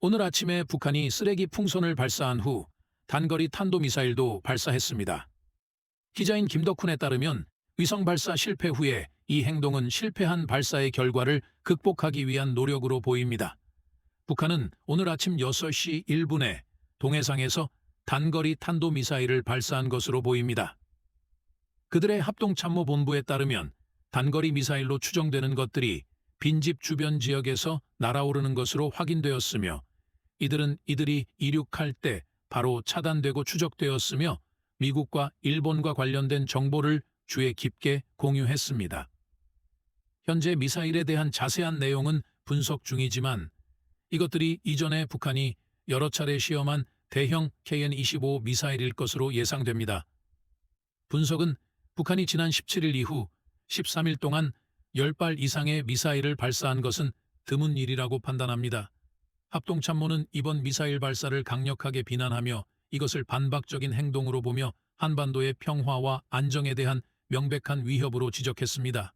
오늘 아침에 북한이 쓰레기 풍선을 발사한 후 단거리 탄도미사일도 발사했습니다. 기자인 김덕훈에 따르면 위성 발사 실패 후에 이 행동은 실패한 발사의 결과를 극복하기 위한 노력으로 보입니다. 북한은 오늘 아침 6시 1분에 동해상에서 단거리 탄도미사일을 발사한 것으로 보입니다. 그들의 합동참모본부에 따르면 단거리 미사일로 추정되는 것들이 빈집 주변 지역에서 날아오르는 것으로 확인되었으며 이들은 이들이 이륙할 때 바로 차단되고 추적되었으며 미국과 일본과 관련된 정보를 주에 깊게 공유했습니다. 현재 미사일에 대한 자세한 내용은 분석 중이지만 이것들이 이전에 북한이 여러 차례 시험한 대형 KN-25 미사일일 것으로 예상됩니다. 분석은 북한이 지난 17일 이후 13일 동안 10발 이상의 미사일을 발사한 것은 드문 일이라고 판단합니다. 합동참모는 이번 미사일 발사를 강력하게 비난하며 이것을 반박적인 행동으로 보며 한반도의 평화와 안정에 대한 명백한 위협으로 지적했습니다.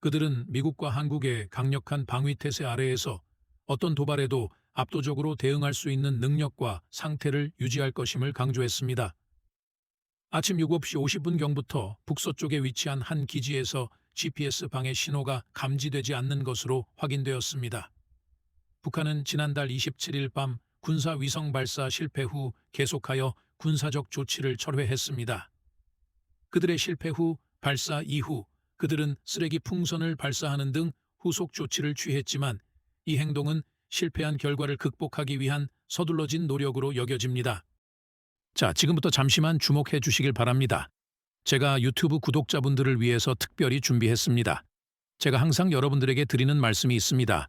그들은 미국과 한국의 강력한 방위태세 아래에서 어떤 도발에도 압도적으로 대응할 수 있는 능력과 상태를 유지할 것임을 강조했습니다. 아침 7시 50분경부터 북서쪽에 위치한 한 기지에서 GPS 방해 신호가 감지되지 않는 것으로 확인되었습니다. 북한은 지난달 27일 밤 군사 위성 발사 실패 후 계속하여 군사적 조치를 철회했습니다. 그들의 실패 후 발사 이후 그들은 쓰레기 풍선을 발사하는 등 후속 조치를 취했지만 이 행동은 실패한 결과를 극복하기 위한 서둘러진 노력으로 여겨집니다. 자, 지금부터 잠시만 주목해 주시길 바랍니다. 제가 유튜브 구독자분들을 위해서 특별히 준비했습니다. 제가 항상 여러분들에게 드리는 말씀이 있습니다.